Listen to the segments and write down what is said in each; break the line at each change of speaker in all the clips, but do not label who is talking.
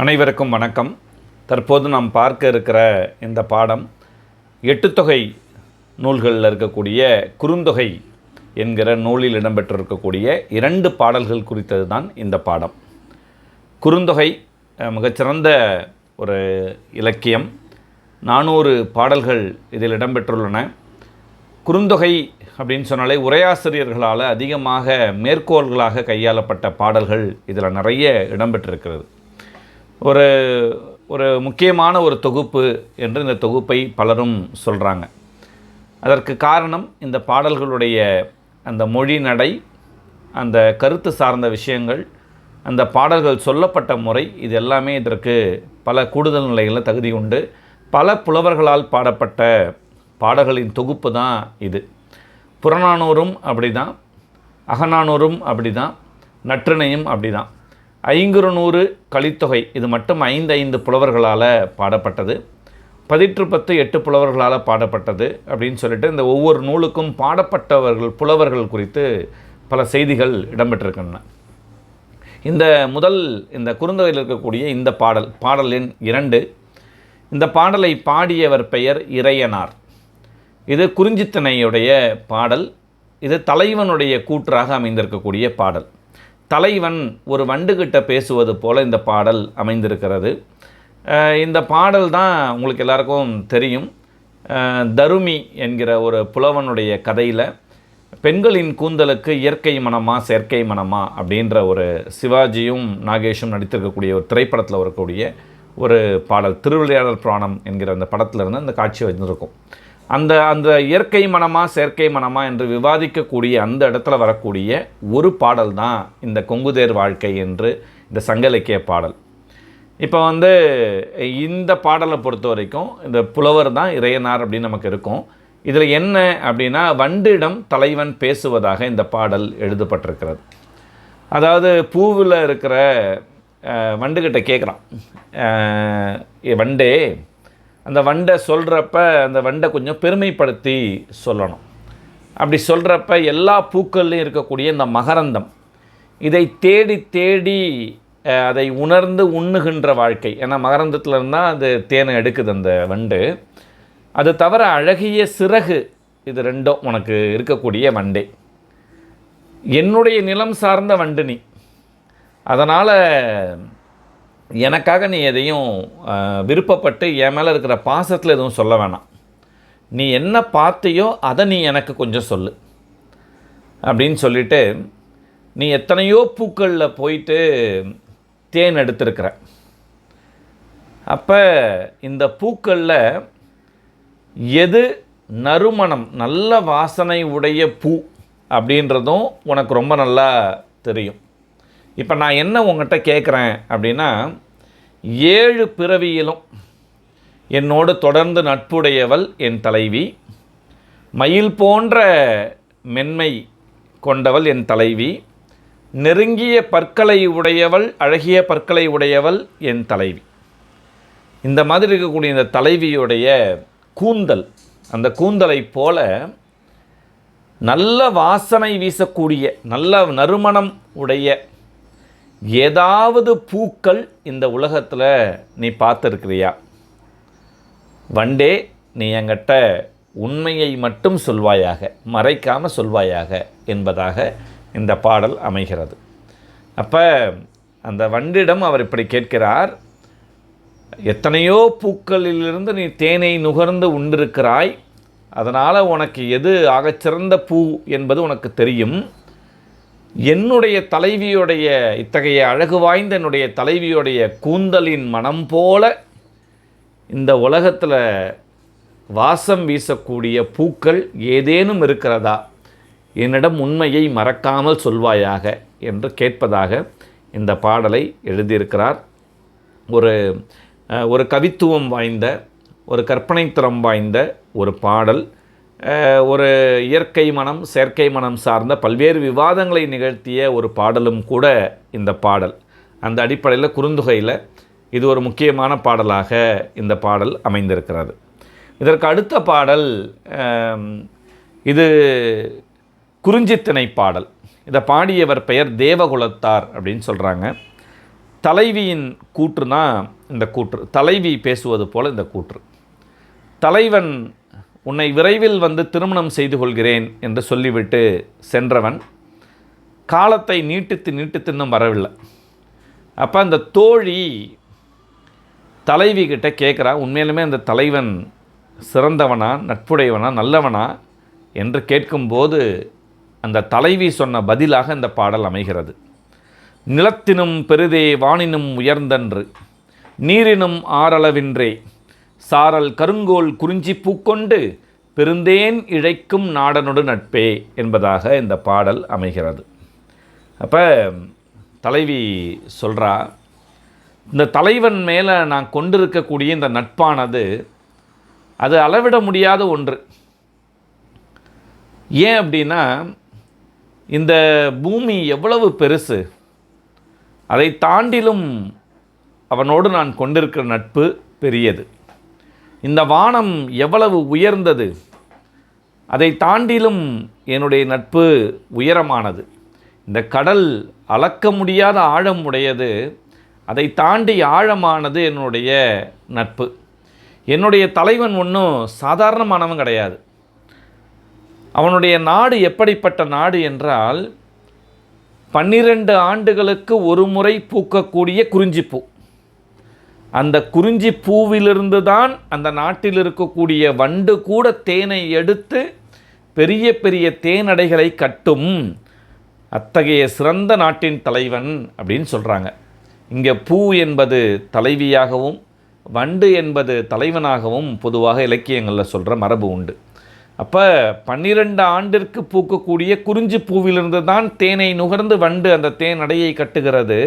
அனைவருக்கும் வணக்கம். தற்போது நாம் பார்க்க இருக்கிற இந்த பாடம் எட்டுத்தொகை நூல்களில் இருக்கக்கூடிய குறுந்தொகை என்கிற நூலில் இடம்பெற்றிருக்கக்கூடிய இரண்டு பாடல்கள் குறித்தது தான் இந்த பாடம். குறுந்தொகை மிகச்சிறந்த ஒரு இலக்கியம். நானூறு பாடல்கள் இதில் இடம்பெற்றுள்ளன. குறுந்தொகை அப்படின்னு சொன்னாலே உரையாசிரியர்களால் அதிகமாக மேற்கோள்களாக கையாளப்பட்ட பாடல்கள் இதில் நிறைய இடம்பெற்றிருக்கிறது. ஒரு ஒரு முக்கியமான ஒரு தொகுப்பு என்று இந்த தொகுப்பை பலரும் சொல்கிறாங்க அதற்கு காரணம் இந்த பாடல்களுடைய அந்த மொழி நடை அந்த கருத்து சார்ந்த விஷயங்கள் அந்த பாடல்கள் சொல்லப்பட்ட முறை இது எல்லாமே இதற்கு பல கூடுதல் நிலைகளில் தகுதி உண்டு. பல புலவர்களால் பாடப்பட்ட பாடல்களின் தொகுப்பு தான் இது. புறநானூறும் அப்படி தான் அகநானூறும் அப்படி தான் நற்றிணையும் அப்படி தான் ஐங்குறுநூறு கலித்தொகை இது மட்டும் ஐந்து ஐந்து புலவர்களால் பாடப்பட்டது. பதிற்று பத்து எட்டு புலவர்களால் பாடப்பட்டது அப்படின்னு சொல்லிட்டு இந்த ஒவ்வொரு நூலுக்கும் பாடப்பட்டவர்கள் புலவர்கள் குறித்து பல செய்திகள் இடம்பெற்றிருக்கின்றன. இந்த முதல் இந்த குறுந்தொகையில் இருக்கக்கூடிய இந்த பாடல் பாடல் எண் இரண்டு இந்த பாடலை பாடியவர் பெயர் இறையனார். இது குறிஞ்சித்தனையுடைய பாடல். இது தலைவனுடைய கூற்றாக அமைந்திருக்கக்கூடிய பாடல். தலைவன் ஒரு வண்டுகிட்ட பேசுவது போல் இந்த பாடல் அமைந்திருக்கிறது. இந்த பாடல் தான் உங்களுக்கு எல்லாருக்கும் தெரியும். தருமி என்கிற ஒரு புலவனுடைய கதையில் பெண்களின் கூந்தலுக்கு இயற்கை மனமா செயற்கை மனமா? அப்படின்ற ஒரு சிவாஜியும் நாகேஷும் நடித்திருக்கக்கூடிய ஒரு திரைப்படத்தில் வரக்கூடிய ஒரு பாடல் திருவிளையாடல் புராணம் என்கிற அந்த படத்தில் இருந்து அந்த காட்சி வந்திருக்கும் அந்த அந்த இயற்கை மனமா செயற்கை மனமா என்று விவாதிக்கக்கூடிய அந்த இடத்துல வரக்கூடிய ஒரு பாடல் தான் இந்த கொங்குதேர் வாழ்க்கை என்று இந்த சங்க இலக்கிய பாடல். இப்போ வந்து இந்த பாடலை பொறுத்த வரைக்கும் இந்த புலவர் தான் இறையனார் அப்படின்னு நமக்கு இருக்கும். இதில் என்ன அப்படின்னா வண்டிடம் தலைவன் பேசுவதாக இந்த பாடல் எழுதப்பட்டிருக்கிறது. அதாவது பூவில் இருக்கிற வண்டுகிட்ட கேட்குறான். வண்டே அந்த வண்டை சொல்கிறப்ப அந்த வண்டை கொஞ்சம் பெருமைப்படுத்தி சொல்லணும். அப்படி சொல்கிறப்ப எல்லா பூக்கள்லையும் இருக்கக்கூடிய இந்த மகரந்தம் இதை தேடி தேடி அதை உணர்ந்து உண்ணுகின்ற வாழ்க்கை. ஏன்னா மகரந்தத்தில் இருந்தால் அது தேனை எடுக்குது அந்த வண்டு. அது தவிர அழகிய சிறகு இது ரெண்டும் உனக்கு இருக்கக்கூடிய வண்டே. என்னுடைய நிலம் சார்ந்த வண்டு நீ. அதனால் எனக்காக நீ எதையும் விருப்பப்பட்டு என் மேலே இருக்கிற பாசத்தில் எதுவும் சொல்ல வேணாம். நீ என்ன பார்த்தியோ அதை நீ எனக்கு கொஞ்சம் சொல்லு. அப்படின்னு சொல்லிட்டு நீ எத்தனையோ பூக்களில் போயிட்டு தேன் எடுத்திருக்கிற. அப்போ இந்த பூக்களில் எது நறுமணம் நல்ல வாசனை உடைய பூ அப்படின்றதும் உனக்கு ரொம்ப நல்லா தெரியும். இப்போ நான் என்ன உங்கள்கிட்ட கேட்குறேன் அப்படின்னா ஏழு பிறவியிலும் என்னோடு தொடர்ந்து நட்புடையவள் என் தலைவி மயில் போன்ற மென்மை கொண்டவள் என் தலைவி நெருங்கிய பற்களை உடையவள் அழகிய பற்களை உடையவள் என் தலைவி. இந்த மாதிரி இருக்கக்கூடிய இந்த தலைவியுடைய கூந்தல் அந்த கூந்தலைப் போல நல்ல வாசனை வீசக்கூடிய நல்ல நறுமணம் உடைய ஏதாவது பூக்கள் இந்த உலகத்தில் நீ பார்த்துருக்கிறியா? வண்டே நீ என்கிட்ட உண்மையை மட்டும் சொல்வாயாக மறைக்காமல் சொல்வாயாக என்பதாக இந்த பாடல் அமைகிறது. அப்போ அந்த வண்டிடம் அவர் இப்படி கேட்கிறார் எத்தனையோ பூக்களிலிருந்து நீ தேனை நுகர்ந்து உண்டிருக்கிறாய் அதனால் உனக்கு எது ஆகச்சிறந்த பூ என்பது உனக்கு தெரியும். என்னுடைய தலைவியுடைய இத்தகைய அழகு வாய்ந்த என்னுடைய தலைவியுடைய கூந்தலின் மனம் போல இந்த உலகத்தில் வாசம் வீசக்கூடிய பூக்கள் ஏதேனும் இருக்கிறதா? என்னிடம் உண்மையை மறக்காமல் சொல்வாயாக என்று கேட்பதாக இந்த பாடலை எழுதியிருக்கிறார். ஒரு ஒரு கவித்துவம் வாய்ந்த ஒரு கற்பனைத்திறம் வாய்ந்த ஒரு பாடல். ஒரு இயற்கை மனம் செயற்கை மனம் சார்ந்த பல்வேறு விவாதங்களை நிகழ்த்திய ஒரு பாடலும் கூட இந்த பாடல். அந்த அடிப்படையில் குறுந்தொகையில் இது ஒரு முக்கியமான பாடலாக இந்த பாடல் அமைந்திருக்கிறது. இதற்கு அடுத்த பாடல் இது குறிஞ்சித்திணை பாடல். இதை பாடியவர் பெயர் தேவகுலத்தார் அப்படின்னு சொல்கிறாங்க தலைவியின் கூற்றுனா இந்த கூற்று தலைவி பேசுவது போல் இந்த கூற்று. தலைவன் உன்னை விரைவில் வந்து திருமணம் செய்து கொள்கிறேன் என்று சொல்லிவிட்டு சென்றவன் காலத்தை நீட்டித்து நீட்டித்து இன்னும் வரவில்லை. அப்போ அந்த தோழி தலைவி கிட்ட கேட்குறா உண்மையிலுமே அந்த தலைவன் சிறந்தவனா நட்புடையவனா நல்லவனா? என்று கேட்கும்போது அந்த தலைவி சொன்ன பதிலாக இந்த பாடல் அமைகிறது. நிலத்தினும் பெரிதே வானினும் உயர்ந்தன்று நீரினும் ஆறளவின்றே சாரல் கருங்கோல் குறிஞ்சி பூக்கொண்டு பெருந்தேன் இழைக்கும் நாடனொடு நட்பே என்பதாக இந்த பாடல் அமைகிறது. அப்போ தலைவி சொல்கிறா இந்த தலைவன் மேலே நான் கொண்டிருக்கக்கூடிய இந்த நட்பானது அது அளவிட முடியாத ஒன்று. ஏன் அப்படின்னா இந்த பூமி எவ்வளவு பெருசு அதை தாண்டிலும் அவனோடு நான் கொண்டிருக்கிற நட்பு பெரியது. இந்த வானம் எவ்வளவு உயர்ந்தது? அதை தாண்டிலும் என்னுடைய நட்பு உயரமானது. இந்த கடல் அளக்க முடியாத ஆழம் உடையது. அதை தாண்டி ஆழமானது என்னுடைய நட்பு. என்னுடைய தலைவன் ஒன்றும் சாதாரணமானவன் கிடையாது. அவனுடைய நாடு எப்படிப்பட்ட நாடு என்றால் பன்னிரண்டு ஆண்டுகளுக்கு ஒரு முறை பூக்கக்கூடிய குறிஞ்சிப்பூ. அந்த குறிஞ்சி பூவிலிருந்து தான் அந்த நாட்டில் இருக்கக்கூடிய வண்டு கூட தேனை எடுத்து பெரிய பெரிய தேனடைகளை கட்டும். அத்தகைய சிறந்த நாட்டின் தலைவன் அப்படின்னு சொல்கிறாங்க இங்கே பூ என்பது தலைவியாகவும் வண்டு என்பது தலைவனாகவும் பொதுவாக இலக்கியங்களில் சொல்கிற மரபு உண்டு. அப்போ பன்னிரெண்டு ஆண்டிற்கு பூக்கக்கூடிய குறிஞ்சி பூவிலிருந்து தான் தேனை நுகர்ந்து வண்டு அந்த தேன் அடையை கட்டுகிறது.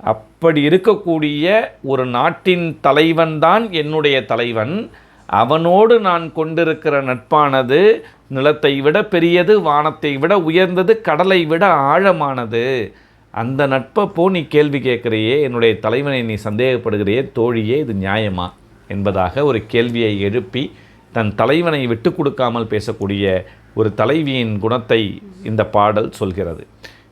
அப்படி இருக்கக்கூடிய ஒரு நாட்டின் தலைவன் தான் என்னுடைய தலைவன். அவனோடு நான் கொண்டிருக்கிற நட்பானது நிலத்தை விட பெரியது வானத்தை விட உயர்ந்தது கடலை விட ஆழமானது. அந்த நட்பை போ நீ கேள்வி கேட்குறியே என்னுடைய தலைவனை நீ சந்தேகப்படுகிறியே தோழியே இது நியாயமா? என்பதாக ஒரு கேள்வியை எழுப்பி தன் தலைவனை விட்டு கொடுக்காமல் பேசக்கூடிய ஒரு தலைவியின் குணத்தை இந்த பாடல் சொல்கிறது.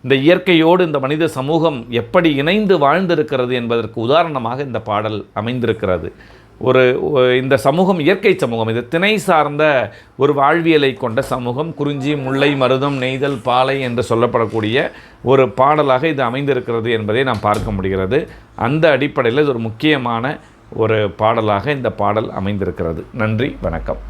இந்த இயற்கையோடு இந்த மனித சமூகம் எப்படி இணைந்து வாழ்ந்திருக்கிறது என்பதற்கு உதாரணமாக இந்த பாடல் அமைந்திருக்கிறது. ஒரு இந்த சமூகம் இயற்கை சமூகம் இது திணை சார்ந்த ஒரு வாழ்வியலை கொண்ட சமூகம் குறிஞ்சி முல்லை மருதம் நெய்தல் பாலை என்று சொல்லப்படக்கூடிய ஒரு பாடலாக இது அமைந்திருக்கிறது என்பதை நாம் பார்க்க முடிகிறது. அந்த அடிப்படையில் இது ஒரு முக்கியமான ஒரு பாடலாக இந்த பாடல் அமைந்திருக்கிறது. நன்றி வணக்கம்.